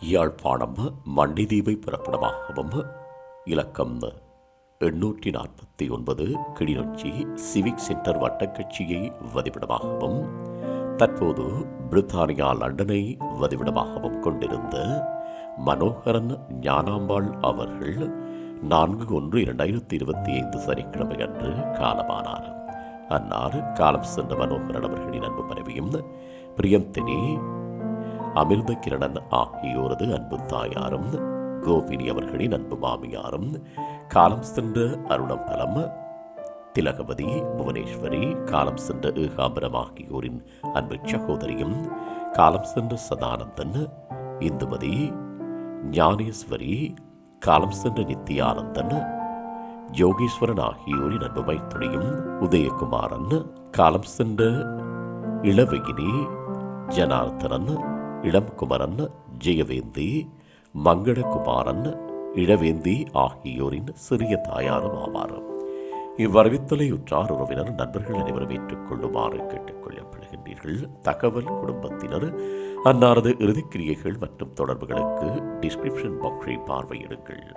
யாழ்ப்பாணம் மண்டிதீவை பிறப்பிடமாகவும் இலக்கம் எண்ணூற்றி நாற்பத்தி ஒன்பது கிளிநொச்சி சிவிக் சென்டர் வட்டக்கட்சியை வதிவிடமாகவும் தற்போது பிரித்தானியா லண்டனை வதிவிடமாகவும் கொண்டிருந்த மனோகரன் ஞானாம்பாள் அவர்கள் நான்கு ஒன்று இரண்டாயிரத்தி இருபத்தி ஐந்து சனிக்கிழமை அன்று காலமானார். அன்னார் காலம் சென்ற மனோகரன் அவர்களின் அன்பு மனைவியும் பிரியந்தினி அமிர்த கிரணன் ஆகியோரது அன்பு தாயாரும் கோபினி அவர்களின் அன்பு மாமியாரும் காலம் சென்ற அருணம்பலம் திலகவதி புவனேஸ்வரி காலம் சென்ற ஏகாம்பரம் ஆகியோரின் அன்பு சகோதரியும் காலம் சென்ற சதானந்தன் இந்துமதி ஞானேஸ்வரி காலம் சென்ற நித்தியானந்தன் யோகீஸ்வரன் ஆகியோரின் அன்பு மைத்துணியும் உதயகுமாரன் காலம் சென்ற இளவகினி ஜனார்த்தனன் இளம்குமரன் ஜெயவேந்தி மங்களகுமாரன் இளவேந்தி ஆகியோரின் சிறிய தாயாரும் ஆவார். இவ்வரவித்தலை உற்றார் உறவினர் நண்பர்கள் அனைவரும் ஏற்றுக்கொள்ளுமாறு கேட்டுக் தகவல் குடும்பத்தினர் அன்னாரது இறுதிக்கிரியைகள் மற்றும் தொடர்புகளுக்கு டிஸ்கிரிப்ஷன் பாக்ஸை பார்வையிடுங்கள்.